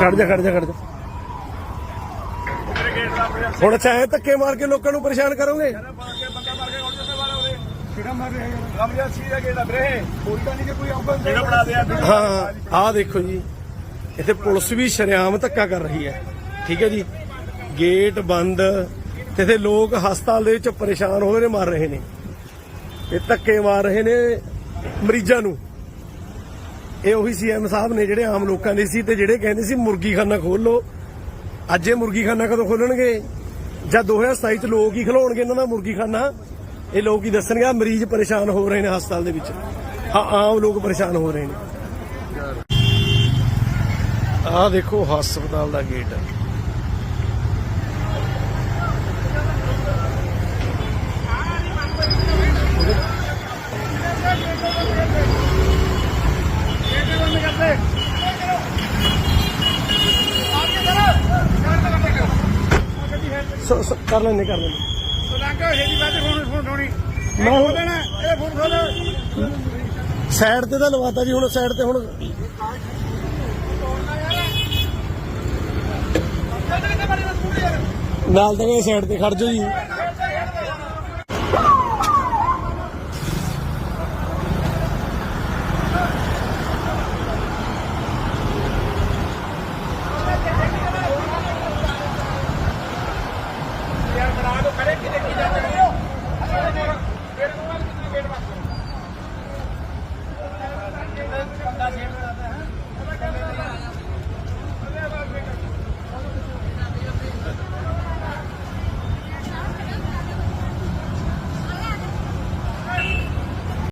ਖੜ ਜਾ ਖੜ ਜਾ ਖੜ ਜਾ। ਹੁਣ ਚਾਹੇ ਧੱਕੇ ਮਾਰ ਕੇ ਲੋਕਾਂ ਨੂੰ ਪਰੇਸ਼ਾਨ ਕਰੋਗੇ। ਹਾਂ ਆਹ ਦੇਖੋ ਜੀ। ਇੱਥੇ ਪੁਲਿਸ ਵੀ ਸ਼ਰੇਆਮ ਧੱਕਾ ਕਰ ਰਹੀ ਹੈ। ਠੀਕ ਹੈ ਜੀ। ਗੇਟ ਬੰਦ ਤੇ ਇੱਥੇ ਲੋਕ ਹਸਪਤਾਲ ਦੇ ਵਿੱਚ ਪਰੇਸ਼ਾਨ ਹੋ ਰਹੇ ਨੇ ਮਾਰ ਰਹੇ ਨੇ। ਇਹ ਧੱਕੇ ਮਾਰ ਰਹੇ ਨੇ ਮਰੀਜ਼ਾਂ ਨੂੰ। ਇਹ ਉਹੀ ਸੀਐਮ ਸਾਹਿਬ ਨੇ ਜਿਹੜੇ ਆਮ ਲੋਕਾਂ ਦੇ ਸੀ ਤੇ ਜਿਹੜੇ ਕਹਿੰਦੇ ਸੀ ਮੁਰਗੀਖਾਨਾ ਖੋਲ ਲੋ ਅੱਜ ਇਹ ਮੁਰਗੀਖਾਨਾ ਕਦੋਂ ਖੋਲਣਗੇ ਜਾਂ 2027 ਚ ਲੋਕ ਹੀ ਖਲਾਉਣਗੇ ਇਹਨਾਂ ਦਾ ਮੁਰਗੀਖਾਨਾ ਇਹ ਲੋਕ ਹੀ ਦੱਸਣਗੇ ਮਰੀਜ਼ ਪਰੇਸ਼ਾਨ ਹੋ ਰਹੇ ਨੇ ਹਸਪਤਾਲ ਦੇ ਵਿੱਚ। ਹਾਂ, ਆਮ ਲੋਕ ਪਰੇਸ਼ਾਨ ਹੋ ਰਹੇ ਨੇ। ਆਹ ਦੇਖੋ ਹਸਪਤਾਲ ਦਾ ਗੇਟ। ਸ- ਸ- ਕਰ ਲੈਣੇ ਕਰ ਲੈਣੇ ਮੈਂ ਹੁਣ ਸਾਈਡ ਤੇ ਤਾਂ ਲਵਾਤਾ ਜੀ ਹੁਣ ਸਾਈਡ ਤੇ ਹੁਣ। ਨਾਲ ਤਾਂ ਸਾਈਡ ਤੇ ਖੜ ਜਾਓ ਜੀ।